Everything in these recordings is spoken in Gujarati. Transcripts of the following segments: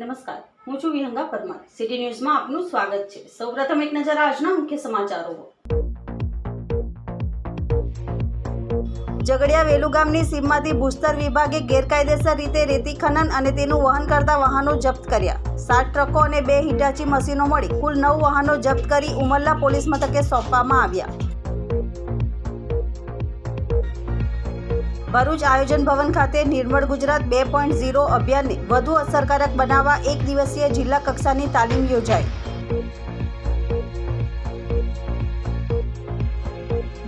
નમસ્કાર. હું છું વિહંગા પરમાર. સિટી ન્યૂઝમાં આપનું સ્વાગત છે. સૌપ્રથમ એક નજર આજના મુખ્ય સમાચારો ઝઘડિયા વેલુ ગામની સીમમાંથી ભૂસ્તર વિભાગે ગેરકાયદેસર રીતે રેતી ખનન અને તેનું વહન કરતા વાહનો જપ્ત કર્યા. સાત ટ્રકો અને બે હિટાચી મશીનો મળી કુલ નવ વાહનો જપ્ત કરી ઉમરલા પોલીસ મથકે સોંપવામાં આવ્યા. ભરૂચ આયોજન ભવન ખાતે નિર્મળ ગુજરાત બે પોઈન્ટ ઝીરો અભિયાનને વધુ અસરકારક બનાવવા એક દિવસીય જિલ્લા કક્ષાની તાલીમ યોજાઈ.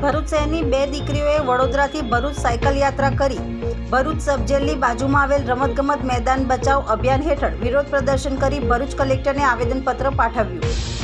ભરૂચ શહેરની બે દીકરીઓએ વડોદરાથી ભરૂચ સાયકલ યાત્રા કરી. ભરૂચ સબજેલની બાજુમાં આવેલ રમતગમત મેદાન બચાવ અભિયાન હેઠળ વિરોધ પ્રદર્શન કરી ભરૂચ કલેક્ટરને આવેદનપત્ર પાઠવ્યું.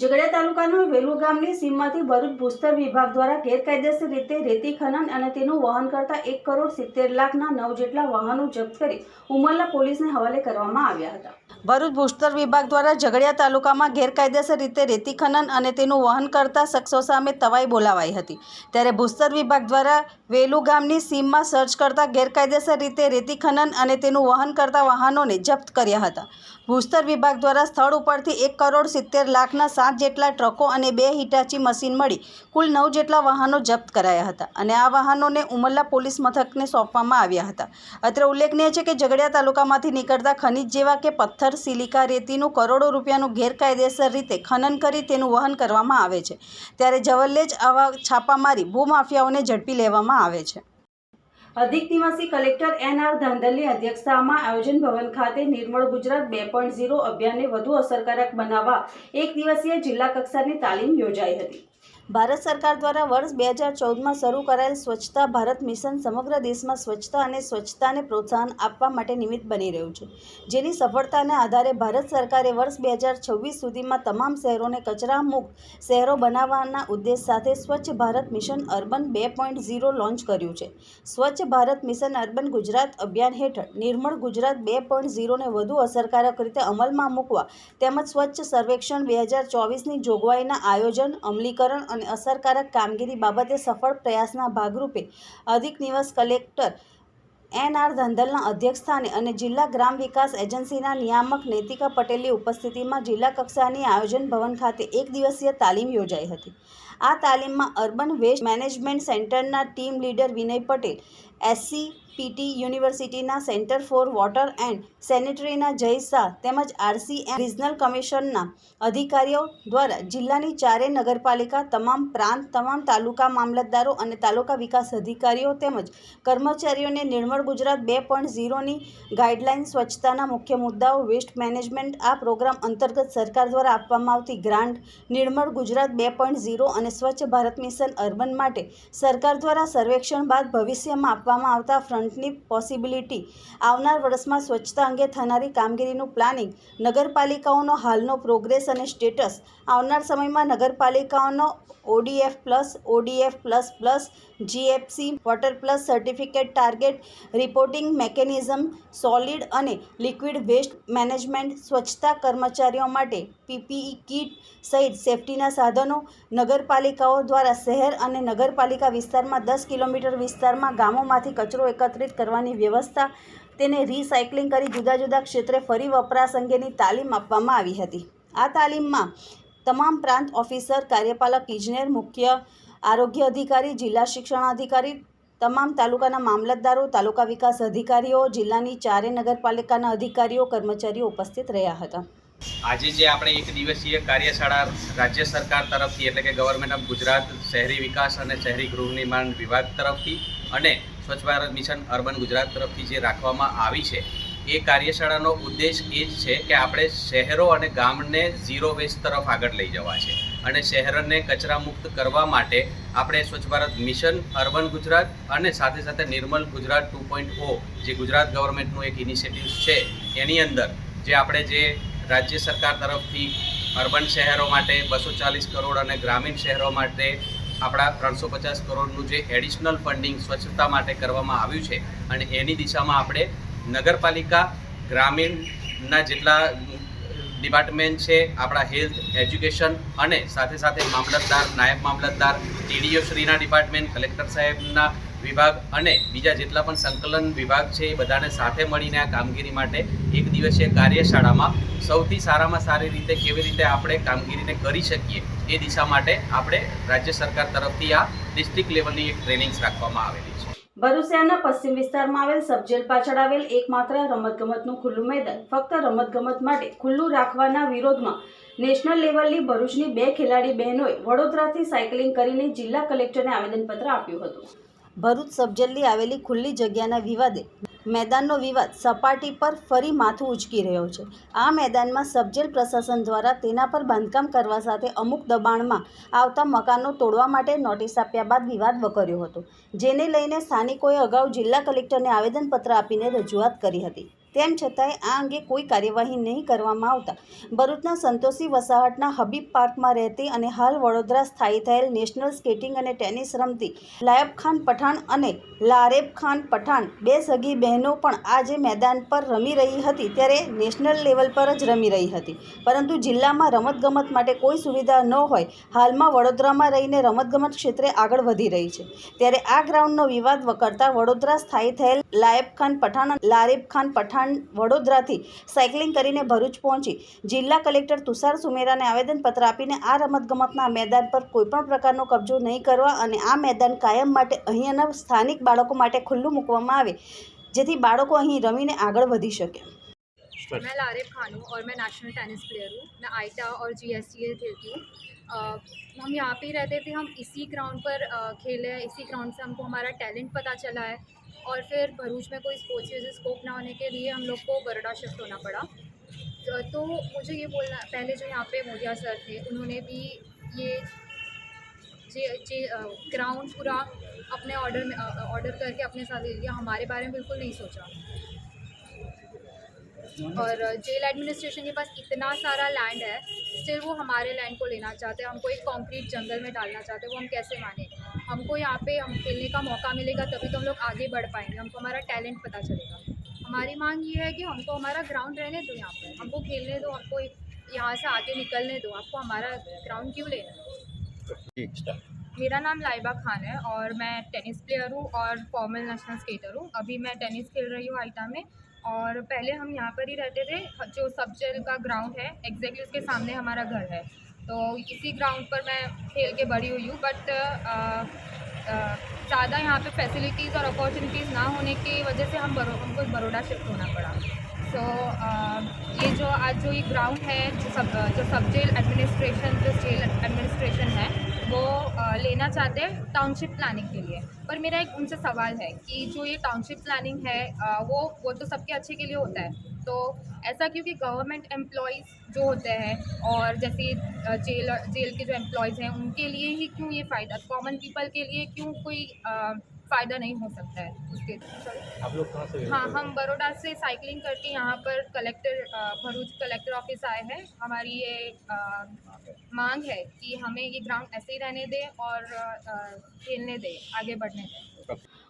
ઝઘડિયા તાલુકાના વેલુ ગામની સીમમાંથી ભરૂચ ભૂસ્તર વિભાગ દ્વારા ગેરકાયદેસર રીતે રેતી ખનન અને તેનું વહન કરતા એક કરોડ સિત્તેર લાખના નવ જેટલા વાહનો જપ્ત કરી ઉમરલા પોલીસને હવાલે કરવામાં આવ્યા હતા. ભરૂચ ભૂસ્તર વિભાગ દ્વારા ઝઘડિયા તાલુકામાં ગેરકાયદેસર રીતે રેતી ખનન અને તેનું વહન કરતા શખ્સો સામે તવાઈ બોલાવાઈ હતી. ત્યારે ભૂસ્તર વિભાગ દ્વારા વેલુ ગામની સીમમાં સર્ચ કરતા ગેરકાયદેસર રીતે રેતી ખનન અને તેનું વહન કરતા વાહનોને જપ્ત કર્યા હતા. ભૂસ્તર વિભાગ દ્વારા સ્થળ ઉપરથી એક કરોડ સિત્તેર લાખના સાત જેટલા ટ્રકો અને બે હિટાચી મશીન મળી કુલ નવ જેટલા વાહનો જપ્ત કરાયા હતા અને આ વાહનોને ઉમરલા પોલીસ મથકને સોંપવામાં આવ્યા હતા. અત્રે ઉલ્લેખનીય છે કે ઝઘડિયા તાલુકામાંથી નીકળતા ખનિજ જેવા કે પથ્થર સિલિકા રેતીનું કરોડો રૂપિયાનું ગેરકાયદેસર રીતે ખનન કરી તેનું વહન કરવામાં આવે છે. ત્યારે જવલ્લે જ આવા છાપા મારી ભૂમાફિયાઓને ઝડપી લેવામાં આવે છે. અધિક નિવાસી કલેક્ટર એન આર ધાંધલની અધ્યક્ષતામાં આયોજન ભવન ખાતે નિર્મળ ગુજરાત બે પોઈન્ટ ઝીરો અભિયાનને વધુ અસરકારક બનાવવા એક દિવસીય જિલ્લા કક્ષાની તાલીમ યોજાઈ હતી. ભારત સરકાર દ્વારા વર્ષ બે હજાર ચૌદમાં શરૂ કરાયેલ સ્વચ્છતા ભારત મિશન સમગ્ર દેશમાં સ્વચ્છતા અને સ્વચ્છતાને પ્રોત્સાહન આપવા માટે નિમિત્ત બની રહ્યું છે. જેની સફળતાના આધારે ભારત સરકારે વર્ષ બે હજાર છવ્વીસ સુધીમાં તમામ શહેરોને કચરા શહેરો બનાવવાના ઉદ્દેશ સાથે સ્વચ્છ ભારત મિશન અર્બન બે પોઈન્ટ ઝીરો લોન્ચ કર્યું છે. સ્વચ્છ ભારત મિશન અર્બન ગુજરાત અભિયાન હેઠળ નિર્મળ ગુજરાત બે પોઈન્ટ ઝીરોને વધુ અસરકારક રીતે અમલમાં મૂકવા તેમજ સ્વચ્છ સર્વેક્ષણ બે હજાર ચોવીસની જોગવાઈના આયોજન, અમલીકરણ અને અસરકારક કામગીરી બાબતે સફળ પ્રયાસના ભાગરૂપે અધિક નિવાસ કલેક્ટર એન આર ધંધલના અધ્યક્ષસ્થાને અને જિલ્લા ગ્રામ વિકાસ એજન્સીના નિયામક નૈતિકા પટેલની ઉપસ્થિતિમાં જિલ્લા કક્ષાની આયોજન ભવન ખાતે એક દિવસીય તાલીમ યોજાઈ હતી. આ તાલીમમાં અર્બન વેસ્ટ મેનેજમેન્ટ સેન્ટરના team leader Vinay Patel, SC PT યુનિવર્સિટીના સેન્ટર ફોર વોટર એન્ડ સેનેટરીના જય શાહ તેમજ આરસીએમ રિજનલ કમિશનના અધિકારીઓ દ્વારા જિલ્લાની ચારે નગરપાલિકા, તમામ પ્રાંત, તમામ તાલુકા મામલતદારો અને તાલુકા વિકાસ અધિકારીઓ તેમજ કર્મચારીઓને નિર્મળ ગુજરાત બે પોઈન્ટ ઝીરોની ગાઈડલાઇન સ્વચ્છતાના મુખ્ય મુદ્દાઓ વેસ્ટ મેનેજમેન્ટ આ પ્રોગ્રામ અંતર્ગત સરકાર દ્વારા આપવામાં આવતી ગ્રાન્ટ, નિર્મળ ગુજરાત બે પોઈન્ટ ઝીરો અને સ્વચ્છ ભારત મિશન અર્બન માટે સરકાર દ્વારા સર્વેક્ષણ બાદ ભવિષ્યમાં આપવામાં આવતા ફ્રન્ટની પોસિબિલિટી આવનાર વર્ષમાં સ્વચ્છતા અંગે થનારી કામગીરીનું પ્લાનિંગ, નગરપાલિકાઓનો હાલનો પ્રોગ્રેસ અને સ્ટેટસ, આવનાર સમયમાં નગરપાલિકાઓનો ODF plus ODF plus plus GFC, water plus certificate target, reporting mechanism, solid અને લિક્વિડ વેસ્ટ મેનેજમેન્ટ, સ્વચ્છતા કર્મચારીઓ માટે પીપીઈ કીટ સહિત સેફટીના સાધનો, નગરપાલિકાઓ દ્વારા શહેર અને નગરપાલિકા વિસ્તારમાં દસ કિલોમીટર વિસ્તારમાં ગામોમાંથી કચરો એકત્રિત કરવાની વ્યવસ્થા, તેને રિસાયકલિંગ કરી જુદા જુદા ક્ષેત્રે ફરી વપરાશ અંગેની તાલીમ આપવામાં આવી હતી. આ તાલીમમાં તમામ પ્રાંત ઓફિસર, કાર્યપાલક, ઇજનેર, મુખ્ય આરોગ્ય અધિકારી, જિલ્લા શિક્ષણાધિકારી તમામ તાલુકાના મામલતદારો, તાલુકા વિકાસ અધિકારીઓ, જિલ્લાની ચારે નગરપાલિકાના અધિકારીઓ, કર્મચારીઓ ઉપસ્થિત રહ્યા હતા. આજે જે આપણે એક દિવસીય કાર્યશાળા રાજ્ય સરકાર તરફથી એટલે કે ગવર્મેન્ટ ઓફ ગુજરાત શહેરી વિકાસ અને શહેરી ગૃહ નિર્માણ વિભાગ તરફથી અને સ્વચ્છ ભારત મિશન અર્બન ગુજરાત તરફથી જે રાખવામાં આવી છે, એ કાર્યશાળાનો ઉદ્દેશ એ જ છે કે આપણે શહેરો અને ગામને ઝીરો વેસ્ટ તરફ આગળ લઈ જવા છે. અને શહેરને કચરા મુક્ત કરવા માટે આપણે સ્વચ્છ ભારત મિશન, અર્બન ગુજરાત અને સાથે સાથે Nirmal Gujarat two point O, જે ગુજરાત ગવર્મેન્ટનું એક ઇનિશિયેટિવ છે, એની અંદર જે આપણે જે રાજ્ય સરકાર તરફથી અર્બન શહેરો માટે બસો ચાલીસ કરોડ અને ગ્રામીણ શહેરો માટે આપણા ત્રણસો પચાસ કરોડનું જે એડિશનલ ફંડિંગ સ્વચ્છતા માટે કરવામાં આવ્યું છે. અને એની દિશામાં આપણે નગરપાલિકા, ગ્રામીણના જેટલા ડિપાર્ટમેન્ટ છે, આપણા હેલ્થ, એજ્યુકેશન અને સાથે સાથે મામલતદાર, નાયબ મામલતદાર, ટીડીઓ શ્રીના ડિપાર્ટમેન્ટ, કલેક્ટર સાહેબના વિભાગ અને બીજા જેટલા પણ સંકલન વિભાગ છે, એ બધાને સાથે મળીને આ કામગીરી માટે એક દિવસીય કાર્યશાળામાં સૌથી સારામાં સારી રીતે કેવી રીતે આપણે કામગીરીને કરી શકીએ, એ દિશા માટે આપણે રાજ્ય સરકાર તરફથી આ ડિસ્ટ્રિક્ટ લેવલની એક ટ્રેનિંગ્સ રાખવામાં આવેલી છે. ભરૂચ પશ્ચિમ વિસ્તારમાં આવેલ સબજેલ પાછળ આવેલ એકમાત્ર રમતગમતનું ખુલ્લું મેદાન. ફક્ત રમતગમત માટે ખુલ્લું રાખવાના વિરોધમાં નેશનલ લેવલની ભરૂચની બે ખેલાડી બહેનોએ વડોદરાથી સાયકલિંગ કરીને જિલ્લા કલેક્ટરને આવેદનપત્ર આપ્યું હતું. ભરૂચ સબજેલની આવેલી ખુલ્લી જગ્યાના વિવાદે મેદાનનો વિવાદ સપાટી પર ફરી માથું ઉચકી રહ્યો છે. આ મેદાનમાં સબજેલ પ્રશાસન દ્વારા તેના પર બાંધકામ કરવા સાથે અમુક દબાણમાં આવતા મકાનો તોડવા માટે નોટિસ આપ્યા બાદ વિવાદ વકર્યો હતો, જેને લઈને સ્થાનિકોએ અગાઉ જિલ્લા કલેક્ટરને આવેદનપત્ર આપીને રજૂઆત કરી હતી. તેમ છતાંય આ અંગે કોઈ કાર્યવાહી નહીં કરવામાં આવતા. ભરૂચના સંતોષી વસાહતના હબીબ પાર્કમાં રહેતી અને હાલ વડોદરા સ્થાયી થયેલ નેશનલ સ્કેટિંગ અને ટેનિસ રમતી લાયબ ખાન પઠાણ અને લારેબ ખાન પઠાણ બે સગી બહેનો પણ આજે મેદાન પર રમી રહી હતી ત્યારે નેશનલ લેવલ પર જ રમી રહી હતી. પરંતુ જિલ્લામાં રમતગમત માટે કોઈ સુવિધા ન હોય, હાલમાં વડોદરામાં રહીને રમતગમત ક્ષેત્રે આગળ વધી રહી છે. ત્યારે આ ગ્રાઉન્ડનો વિવાદ વકરતા વડોદરા સ્થાયી થયેલ લાયબ ખાન પઠાણ લારેબ ખાન પઠાણ વડોદરાથી સાયકલિંગ કરીને ભરૂચ પહોંચી જિલ્લા કલેક્ટર તુષાર સુમેરાને આવેદનપત્ર આપીને આ રમતગમતના મેદાન પર કોઈપણ પ્રકારનો કબજો નહીં કરવા અને આ મેદાન કાયમ માટે અહીંયાના સ્થાનિક બાળકો માટે ખુલ્લું મૂકવામાં આવે જેથી બાળકો અહીં રમીને આગળ વધી શકે मैं लारिब खान हूँ और मैं नेशनल टेनिस प्लेयर हूँ मैं आईटा और जी एस टी खेलती हूँ अ, हम यहाँ पे ही रहते थे हम इसी ग्राउंड पर अ, खेले हैं इसी ग्राउंड से हमको हमारा टैलेंट पता चला है और फिर भरूच में कोई स्पोर्ट्स की स्कोप ना होने के लिए हम लोग को बरोडा शिफ्ट होना पड़ा। तो मुझे ये बोलना, पहले जो यहाँ पे मोदिया सर थे, उन्होंने भी ये जे जे ग्राउंड पूरा अपने ऑर्डर में ऑर्डर करके अपने साथ ले लिया। हमारे बारे में बिल्कुल नहीं सोचा। और जेल एडमिनिस्ट्रेशन के पास इतना सारा लैंड है स्टिल वो हमारे लैंड को लेना चाहते हैं। हमको एक कंक्रीट जंगल में डालना चाहते हैं, वो हम कैसे माने? हमको यहाँ पे हम खेलने का मौका मिलेगा तभी तो हम लोग आगे बढ़ पाएँगे हमको हमारा टैलेंट पता चलेगा। हमारी मांग ये है कि हमको हमारा ग्राउंड रहने दो यहाँ पर हमको खेलने दो हमको यहाँ से आगे निकलने दो आपको हमारा ग्राउंड क्यों लेना मेरा नाम लाइबा खान है और मैं टेनिस प्लेयर हूँ और फॉर्मल नेशनल स्केटर हूँ। अभी मैं टेनिस खेल रही हूँ आइटा में और पहले हम यहाँ पर ही रहते थे जो सब जेल का ग्राउंड है एग्जैक्टली उसके सामने हमारा घर है। तो इसी ग्राउंड पर मैं खेल के बड़ी हुई हूँ बट ज़्यादा यहाँ पे फैसिलिटीज़ और अपॉर्चुनिटीज़ ना होने की वजह से हम बरो, हमको बड़ोड़ा शिफ्ट होना पड़ा। सो so, ये जो आज जो ये ग्राउंड है जो सब जो सब जेल एडमिनिस्ट्रेशन जो जेल एडमिनिस्ट्रेशन है वो लेना चाहते हैं टाउनशिप प्लानिंग के लिए। पर मेरा एक उनसे सवाल है कि जो ये टाउनशिप प्लानिंग है वो वो तो सबके अच्छे के लिए होता है। तो ऐसा क्योंकि गवर्नमेंट एम्प्लॉयज़ जो होते हैं और जैसे जेल जेल के जो एम्प्लॉयज़ हैं, उनके लिए ही क्यों ये फ़ायदा कॉमन पीपल के लिए क्यों कोई फ़ायदा नहीं हो सकता है उसके आप लोग कहाँ से हाँ हम बड़ोड़ा से साइकिलिंग करके यहाँ पर कलेक्टर अ, भरूच कलेक्टर ऑफिस आए हैं हमारी ये अ, मांग है कि हमें ये ग्राउंड ऐसे ही रहने दें और अ, खेलने दें आगे बढ़ने दें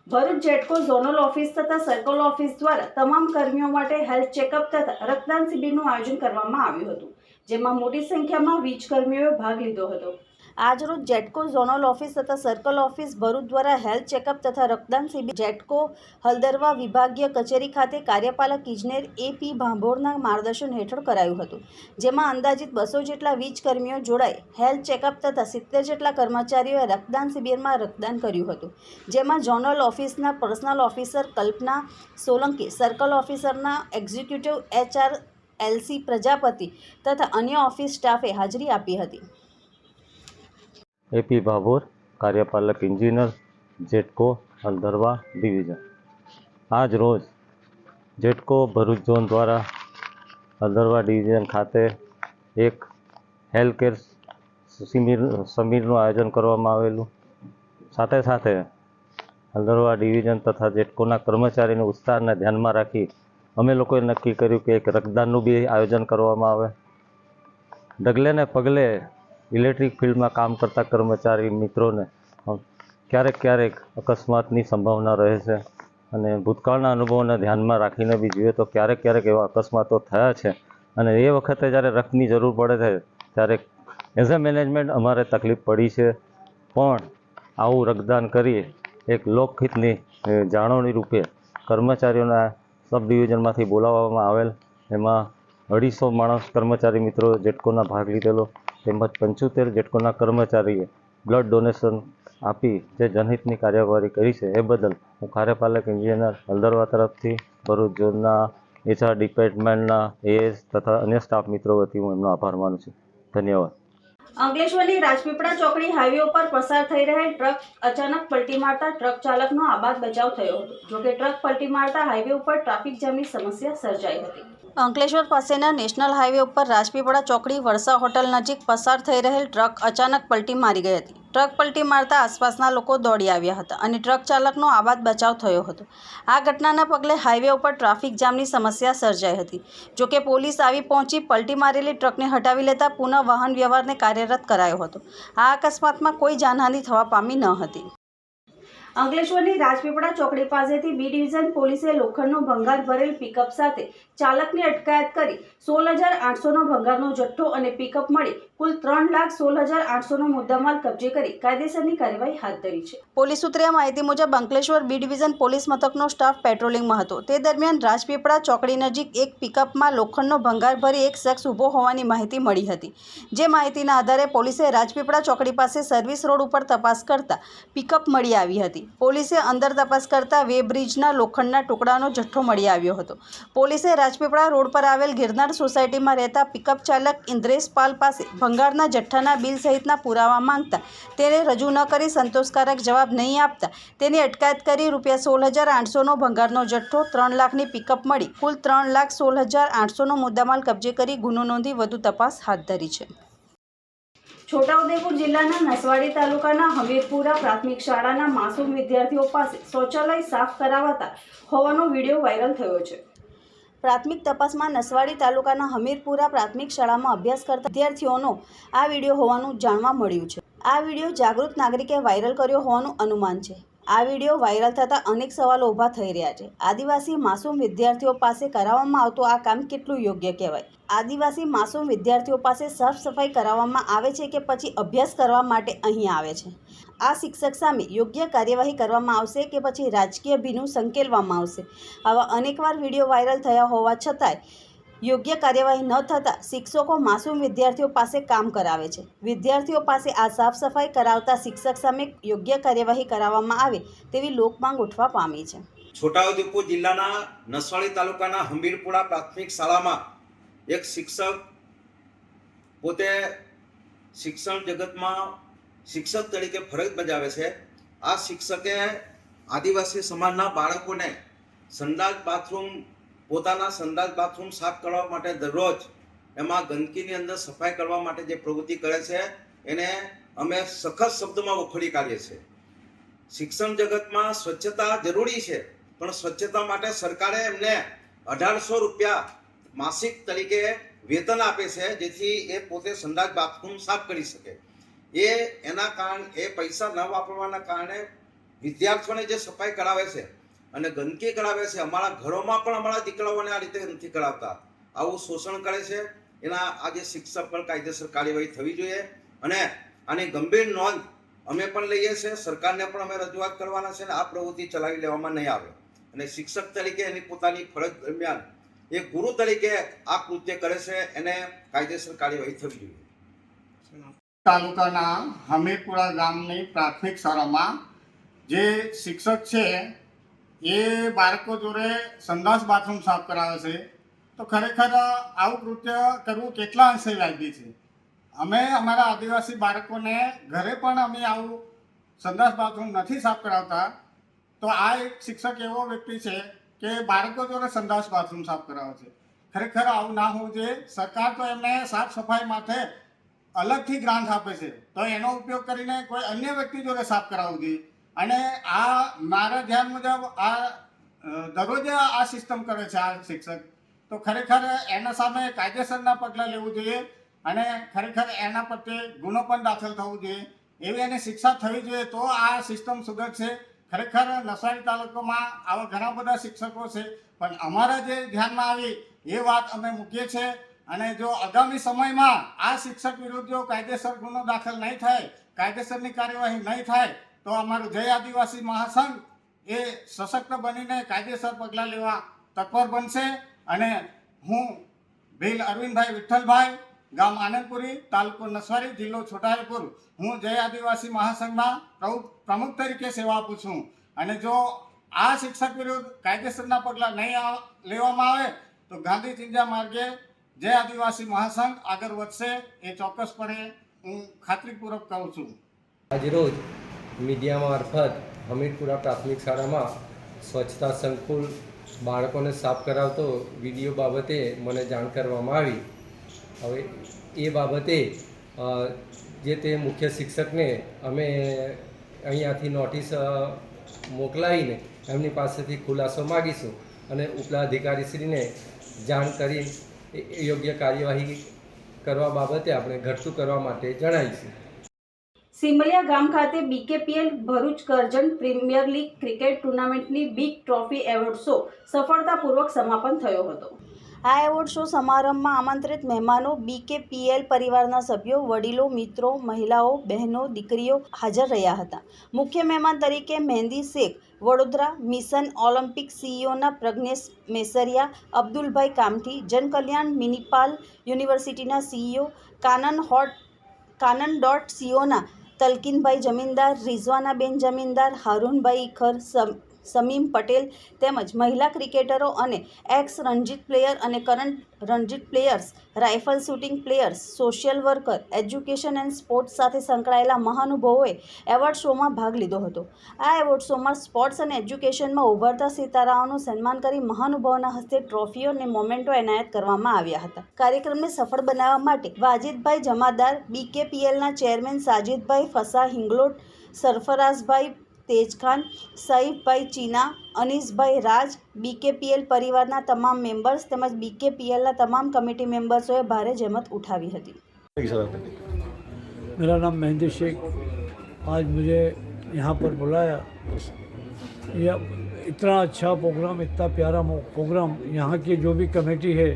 ભરૂચ જેટકો ઝોનલ ઓફિસ તથા સર્કલ ઓફિસ દ્વારા તમામ કર્મીઓ માટે હેલ્થ ચેકઅપ તથા રક્તદાન શિબિરનું આયોજન કરવામાં આવ્યું હતું જેમાં મોટી સંખ્યામાં વીજ કર્મીઓએ ભાગ લીધો હતો આજરોજ જેટકો ઝોનલ ઓફિસ તથા સર્કલ ઓફિસ ભરૂચ દ્વારા હેલ્થ ચેકઅપ તથા રક્તદાન શિબિર જેટકો હલદરવા વિભાગીય કચેરી ખાતે કાર્યપાલક ઇજનેર એ પી ભાંભોરના માર્ગદર્શન હેઠળ કરાયું હતું, જેમાં અંદાજિત બસો જેટલા વીજ કર્મીઓ જોડાઈ હેલ્થ ચેકઅપ તથા સિત્તેર જેટલા કર્મચારીઓએ રક્તદાન શિબિરમાં રક્તદાન કર્યું હતું, જેમાં ઝોનલ ઓફિસના personnel officer Kalpana Solanki, circle ઓફિસરના executive HR LC Prajapati તથા અન્ય ઓફિસ સ્ટાફે હાજરી આપી હતી. એપી ભાભોર કાર્યપાલક ઇન્જિનિયર જેટકો હલદરવા ડિવિઝન આજ રોજ જેટકો ભરૂચ ઝોન દ્વારા હલદરવા ડિવિઝન ખાતે એક હેલ્થ કેર શિબિર શિબિરનું આયોજન કરવામાં આવેલું. સાથે સાથે હલદરવા ડિવિઝન તથા જેટકોના કર્મચારીના ઉત્સાહને ધ્યાનમાં રાખી અમે લોકોએ નક્કી કર્યું કે એક રક્તદાનનું બી આયોજન કરવામાં આવે. ડગલે ને પગલે ઇલેક્ટ્રિક ફિલ્ડમાં કામ કરતા કર્મચારી મિત્રોને ક્યારેક ક્યારેક અકસ્માતની સંભાવના રહે છે અને ભૂતકાળના અનુભવોને ધ્યાનમાં રાખીને બી જોઈએ તો ક્યારેક ક્યારેક એવા અકસ્માતો થયા છે. અને એ વખતે જ્યારે રક્તની જરૂર પડે છે, ત્યારે એઝ અ મેનેજમેન્ટ અમારે તકલીફ પડી છે. પણ આવું રક્તદાન કરી એક લોકહિતની જાળવણી રૂપે કર્મચારીઓના સબ ડિવિઝનમાંથી બોલાવવામાં આવેલ. એમાં અઢીસો માણસ કર્મચારી મિત્રો જેટકોના ભાગ લીધેલો. તેમજ પંચોતેર જેટકોના કર્મચારીએ બ્લડ ડોનેશન આપી જે જનહિતની કાર્યવાહી કરી છે, એ બદલ હું કાર્યપાલક એન્જિનિયર હલદરવા તરફથી, ભરૂચ ઝોનના એચઆર ડિપાર્ટમેન્ટના એએસ તથા અન્ય સ્ટાફ મિત્રો વતી હું એમનો આભાર માનું છું. ધન્યવાદ. અંકલેશ્વરની રાજપીપળા ચોકડી હાઈવે ઉપર પસાર થઈ રહેલ ટ્રક અચાનક પલટી મારતા ટ્રક ચાલકનો આબાદ બચાવ થયો હતો. જોકે ટ્રક પલટી મારતા હાઈવે ઉપર ટ્રાફિક જામની સમસ્યા સર્જાઈ હતી. અંકલેશ્વર પાસેના નેશનલ હાઈવે ઉપર રાજપીપળા ચોકડી વરસા હોટલ નજીક પસાર થઈ રહેલ ટ્રક અચાનક પલટી મારી ગઈ હતી. ટ્રક પલટી મારતા આસપાસના લોકો દોડી આવ્યા હતા અને ટ્રક ચાલકનો આબાદ બચાવ થયો હતો. આ ઘટનાના પગલે હાઈવે ઉપર ટ્રાફિક જામની સમસ્યા સર્જાઈ હતી. જોકે પોલીસ આવી પહોંચી પલટી મારેલી ટ્રકને હટાવી લેતા પુનઃ વાહન વ્યવહારને કાર્યરત કરાયો હતો. આ અકસ્માતમાં કોઈ જાનહાનિ થવા પામી ન હતી. અંકલેશ્વરની રાજપીપળા ચોકડી પાસેથી બી ડિવિઝન પોલીસે લોખંડનો ભંગાર ભરેલ પિકઅપ સાથે ચાલકની અટકાયત કરી સોળ હજાર આઠસોનો ભંગારનો જથ્થો અને પિકઅપ મળી કુલ ત્રણ લાખ સોળ હજાર આઠસોનો મુદ્દામાલ કબજે કરી કાયદેસરની કાર્યવાહી હાથ ધરી છે. પોલીસ સૂત્રે માહિતી મુજબ અંકલેશ્વર બી ડિવિઝન પોલીસ મથકનો સ્ટાફ પેટ્રોલિંગમાં હતો. તે દરમિયાન રાજપીપળા ચોકડી નજીક એક પિકઅપમાં લોખંડનો ભંગાર ભરી એક શખ્સ ઊભો હોવાની માહિતી મળી હતી. જે માહિતીના આધારે પોલીસે રાજપીપળા ચોકડી પાસે સર્વિસ રોડ ઉપર તપાસ કરતા પિકઅપ મળી આવી હતી. પોલીસે અંદર તપાસ કરતા વે બ્રિજના લોખંડના ટુકડાનો જથ્થો મળી આવ્યો હતો. પોલીસે રાજપીપળા રોડ પર આવેલ ગિરનાર સોસાયટીમાં રહેતા પિકઅપ ચાલક ઇન્દ્રેશ પાલ પાસે ભંગારના જથ્થાના બિલ સહિતના પુરાવા માંગતા તેને રજૂ ન કરી સંતોષકારક જવાબ નહીં આપતા તેની અટકાયત કરી રૂપિયા સોળ હજાર આઠસોનો ભંગારનો જથ્થો ત્રણ લાખની પિકઅપ મળી. કુલ ત્રણ લાખ સોળ હજાર આઠસોનો મુદ્દામાલ કબજે કરી ગુનો નોંધી વધુ તપાસ હાથ ધરી છે. છોટાઉદેપુર જિલ્લાના નસવાડી તાલુકાના હમીરપુરા પ્રાથમિક શાળાના માસૂમ વિદ્યાર્થીઓ પાસે શૌચાલય સાફ કરાવાતા હોવાનો વીડિયો વાયરલ થયો છે. પ્રાથમિક તપાસમાં નસવાડી તાલુકાના હમીરપુરા પ્રાથમિક શાળામાં અભ્યાસ કરતા વિદ્યાર્થીઓનો આ વીડિયો હોવાનું જાણવા મળ્યું છે. આ વીડિયો જાગૃત નાગરિકે વાયરલ કર્યો હોવાનું અનુમાન છે. આ વીડિયો વાયરલ થતાં અનેક સવાલો ઊભા થઈ રહ્યા છે. આદિવાસી માસૂમ વિદ્યાર્થીઓ પાસે કરાવવામાં આવતું આ કામ કેટલું યોગ્ય કહેવાય? આદિવાસી માસૂમ વિદ્યાર્થીઓ પાસે સાફ સફાઈ કરાવવામાં આવે છે કે પછી અભ્યાસ કરવા માટે અહીં આવે છે? આ શિક્ષક સામે યોગ્ય કાર્યવાહી કરવામાં આવશે કે પછી રાજકીય ભીનું સંકેલવામાં આવશે? આવા અનેકવાર વીડિયો વાયરલ થયા હોવા છતાંય યોગ્ય કાર્યવાહી ન થતાં શિક્ષકો માસૂમ વિદ્યાર્થીઓ પાસે કામ કરાવે છે. વિદ્યાર્થીઓ પાસે આ સાફ સફાઈ કરાવતા શિક્ષક સામે યોગ્ય કાર્યવાહી કરાવવામાં આવે તેવી લોકમાંગ ઉઠવા પામી છે. છોટાઉદેપુર જિલ્લાના નસવાડી તાલુકાના હંબીરપુરા પ્રાથમિક શાળામાં એક શિક્ષક પોતે શિક્ષણ જગતમાં શિક્ષક તરીકે ફરજ બજાવે છે. આ શિક્ષકે આદિવાસી સમાજના બાળકોને સંડાસ બાથરૂમ પોતાના સંદાસ બાથરૂમ સાફ કરવા માટે દરરોજ એમાં ગંદકીની અંદર સફાઈ કરવા માટે જે પ્રવૃત્તિ કરે છે, એને અમે સખત શબ્દમાં વખોડી કાઢીએ છીએ. શિક્ષણ જગતમાં સ્વચ્છતા જરૂરી છે, પણ સ્વચ્છતા માટે સરકારે એમને અઢારસો રૂપિયા માસિક તરીકે વેતન આપે છે, જેથી એ પોતે સંદાસ બાથરૂમ સાફ કરી શકે. એ એના કારણે, એ પૈસા ન વાપરવાના કારણે વિદ્યાર્થીઓને જે સફાઈ કરાવે છે અને ગંદકી કરાવે છે. અમારા ઘરોમાં પણ અમારા દીકરાઓને આ રીતે નથી કરાવતા. આવું શોષણ કરે છે. એના આજે શિક્ષક પર કાયદેસર કાર્યવાહી થવી જોઈએ. અને આની ગંભીર નોંધ અમે પણ લઈએ છીએ. સરકારને પણ અમે રજૂઆત કરવાના છે અને આ પ્રવૃત્તિ ચલાવી લેવામાં નહીં આવે. અને શિક્ષક તરીકે એની પોતાની ફરજ દરમિયાન એ ગુરુ તરીકે આ કૃત્ય કરે છે. એને કાયદેસર કાર્યવાહી થવી જોઈએ. તાલુકાના હમીરપુરા ગામની પ્રાથમિક શાળામાં જે શિક્ષક છે એ બાળકો જોડે સંડાસ બાથરૂમ સાફ કરાવે છે, તો ખરેખર આવું કૃત્ય કરવું કેટલા અંશે વ્યાજબી છે? અમે અમારા આદિવાસી બાળકોને ઘરે પણ અમે આવું સંડાસ બાથરૂમ નથી સાફ કરાવતા. તો આ એક શિક્ષક એવો વ્યક્તિ છે કે બાળકો જોડે સંડાસ બાથરૂમ સાફ કરાવે છે. ખરેખર આવું ના હોવું જોઈએ. સરકાર તો એમને સાફ સફાઈ માટે અલગથી ગ્રાન્ટ આપે છે. તો એનો ઉપયોગ કરીને કોઈ અન્ય વ્યક્તિ જોડે સાફ કરાવવું જોઈએ. અને આ મારા ધ્યાન મુજબ આ દરરોજ આ સિસ્ટમ કરે છે આ શિક્ષક. તો ખરેખર એના સામે કાયદેસરના પગલાં લેવું જોઈએ અને ખરેખર એના પ્રત્યે ગુનો પણ દાખલ થવો જોઈએ. એવી એની શિક્ષા થવી જોઈએ તો આ સિસ્ટમ સુધરશે. ખરેખર નવસારી તાલુકામાં આવા ઘણા બધા શિક્ષકો છે. પણ અમારા જે ધ્યાનમાં આવી એ વાત અમે મૂકીએ છીએ. અને જો આગામી સમયમાં આ શિક્ષક વિરુદ્ધ જો કાયદેસર ગુનો દાખલ નહીં થાય, કાયદેસરની કાર્યવાહી નહીં થાય તો અમારું જય આદિવાસી મહાસંઘ એ સશક્ત બનીને કાયદેસર પગલાં લેવા તત્પર બનશે અને હું ભીલ અરવિંદભાઈ વિઠ્ઠલભાઈ, ગામ આનંદપુરી, તાલુકો નસવારી જિલ્લો છોટાઉદેપુર, હું જય આદિવાસી મહાસંઘમાં પ્રમુખ પ્રમુખ તરીકે સેવા આપું છું. અને જો આ શિક્ષક વિરુદ્ધ કાયદેસરના પગલાં નહીં લેવામાં આવે, તો ગાંધી ચિંજા માર્ગે જય આદિવાસી મહાસંઘ આગળ વધશે એ ચોક્કસપણે હું ખાતરીપૂર્વક કહું છું. આજરોજ મીડિયા મારફત હમીરપુરા પ્રાથમિક શાળામાં સ્વચ્છતા સંકુલ બાળકોને સાફ કરાવતો વીડિયો બાબતે મને જાણ કરવામાં આવી. હવે એ બાબતે જે તે મુખ્ય શિક્ષકને અમે અહીંયાથી નોટિસ મોકલાવીને એમની પાસેથી ખુલાસો માગીશું અને ઉપલા અધિકારીશ્રીને જાણ કરી યોગ્ય કાર્યવાહી કરવા બાબતે આપણે ઘટતું કરવા માટે જણાવીશું. સિમલિયા ગામ ખાતે BKPL Bharuch Karjan premier league cricket ટુર્નામેન્ટની big trophy award show સફળતાપૂર્વક સમાપન થયો હતો. આ એવોર્ડ શો સમારંભમાં આમંત્રિત મહેમાનો બીકેપીએલ પરિવારના સભ્યો, વડીલો, મિત્રો, મહિલાઓ, બહેનો, દીકરીઓ હાજર રહ્યા હતા. મુખ્ય મહેમાન તરીકે મહેંદી શેખ, વડોદરા મિશન ઓલિમ્પિક સીઈઓના પ્રજ્ઞેશ મેસરિયા, અબ્દુલભાઈ કામઠી, જનકલ્યાણ મિનિપાલ યુનિવર્સિટીના CEO Kanan hot, Kanan dot સીઓના તલકીનભાઈ જમીનદાર રિઝવાનાબેન જમીનદાર હારૂનભાઈ ખર સમીમ પટેલ તેમજ મહિલા ક્રિકેટરો અને એક્સ રણજીત પ્લેયર અને current Ranji players rifle shooting players, social worker, education and sports સાથે સંકળાયેલા મહાનુભાવોએ એવોર્ડ શોમાં ભાગ લીધો હતો. આ એવોર્ડ શોમાં સ્પોર્ટ્સ અને એજ્યુકેશનમાં ઉભરતા સિતારાઓનું સન્માન કરી મહાનુભાવોના હસ્તે ટ્રોફીઓ અને મોમેન્ટો એનાયત કરવામાં આવ્યા હતા. કાર્યક્રમને સફળ બનાવવા માટે વાજિદભાઈ જમાદાર બીકેપીએલના ચેરમેન સાજિદભાઈ ફસા, હિંગલોટ સરફરાઝભાઈ તેજખાન સઈફભાઈ ચીના અનીસભાઈ રાજ બીકેપીએલ પરિવારના તમામ મેમ્બર્સ તેમજ બીકેપીએલના તમામ કમિટી મેમ્બર્સોએ ભારે જહેમત ઉઠાવી હતી मेरा नाम मेहंदी शेख आज मुझे यहाँ पर बुलाया यह इतना अच्छा प्रोग्राम इतना प्यारा मो- प्रोग्राम यहाँ की जो भी कमेटी है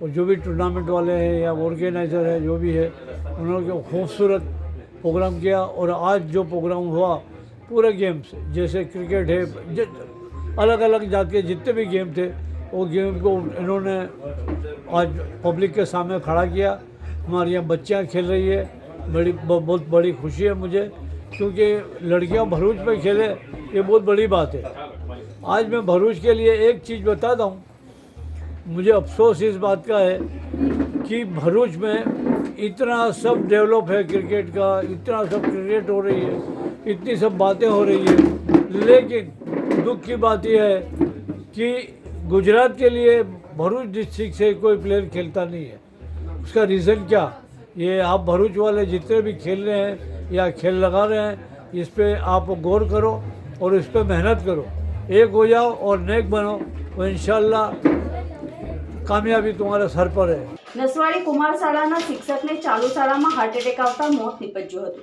और जो भी टूर्नामेंट वाले हैं या ऑर्गेनाइज़र है जो भी है उन्होंने खूबसूरत प्रोग्राम किया और आज जो प्रोग्राम हुआ पूरे गेम्स जैसे क्रिकेट है अलग अलग जात के जितने भी गेम थे, वो गेम को इन्होंने आज पब्लिक के सामने खड़ा किया। हमारे यहाँ बच्चियाँ खेल रही है, बड़ी बहुत बड़ी खुशी है मुझे, क्योंकि लड़कियाँ भरूच में खेले, ये बहुत बड़ी बात है। आज मैं भरूच के लिए एक चीज़ बताता हूँ मुझे अफसोस इस बात का है कि भरूच में इतना सब डेवलप है क्रिकेट का, इतना सब क्रिकेट हो रही है। इतनी सब बातें हो रही है लेकिन दुख की बात यह है कि गुजरात के लिए भरूच डिस्ट्रिक्ट से कोई प्लेयर खेलता नहीं है उसका रीज़न क्या ये आप भरूच वाले जितने भी खेल रहे हैं या खेल लगा रहे हैं इस पे आप गौर करो और इस पे मेहनत करो एक हो जाओ और नेक बनो तो इंशाल्लाह कामयाबी तुम्हारे सर पर है નસવાડી કુમાર શાળાના શિક્ષકને ચાલુ શાળામાં હાર્ટ એટેક આવતા મોત નીપજ્યું હતું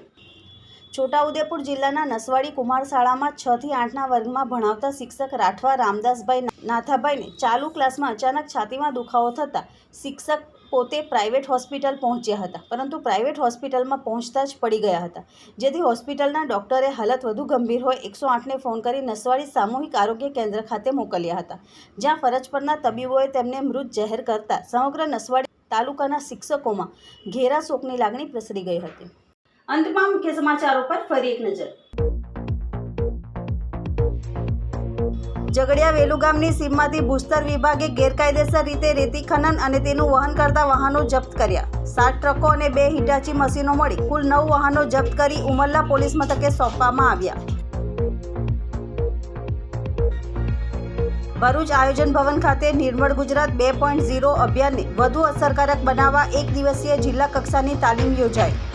છોટાઉદેપુર જિલ્લાના નસવાડી કુમાર શાળામાં છ થી આઠના વર્ગમાં ભણાવતા શિક્ષક રાઠવા રામદાસભાઈ નાથાભાઈને ચાલુ ક્લાસમાં અચાનક છાતીમાં દુખાવો થતાં શિક્ષક પોતે પ્રાઇવેટ હોસ્પિટલ પહોંચ્યા હતા. પરંતુ પ્રાઇવેટ હોસ્પિટલમાં પહોંચતા જ પડી ગયા હતા. જેથી હોસ્પિટલના ડૉક્ટરે હાલત વધુ ગંભીર હોય એકસો આઠને ફોન કરી નસવાડી સામૂહિક આરોગ્ય કેન્દ્ર ખાતે મોકલ્યા હતા. જ્યાં ફરજ પરના તબીબોએ તેમને મૃત જાહેર કરતા સમગ્ર નસવાડી તાલુકાના શિક્ષકોમાં ઘેરા શોકની લાગણી પ્રસરી ગઈ હતી. અંતમાં મુખ્ય સમાચારો પર ફરી એક નજર. ઝઘડિયા વેલુ ગામની સીમમાંથી ભૂસ્તર વિભાગે ગેરકાયદેસર રીતે રેતી ખનન અને તેનું વહન કરતા વાહનો જપ્ત કર્યા. સાત ટ્રકો અને બે હિટાચી મશીનો મળી કુલ નવ વાહનો જપ્ત કરી ઉમરલા પોલીસ મથકે સોંપવામાં આવ્યા. ભરૂચ આયોજન ભવન ખાતે નિર્મળ ગુજરાત બે પોઈન્ટ ઝીરો અભિયાનને વધુ અસરકારક બનાવવા એક દિવસીય જિલ્લા કક્ષાની તાલીમ યોજાઈ.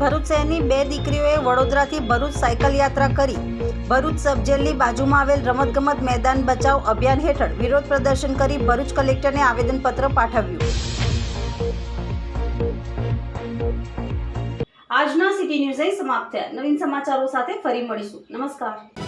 ભરૂચ શહેરની બે દીકરીઓએ વડોદરાથી ભરૂચ સાયકલ યાત્રા કરી. ભરૂચ સબજેલની બાજુમાં આવેલ રમતગમત મેદાન બચાવ અભિયાન હેઠળ વિરોધ પ્રદર્શન કરી ભરૂચ કલેક્ટરને આવેદનપત્ર પાઠવ્યું. આજના સિટી ન્યૂઝ સમાપ્ત થયા. નવીન સમાચારો સાથે ફરી મળીશું. નમસ્કાર.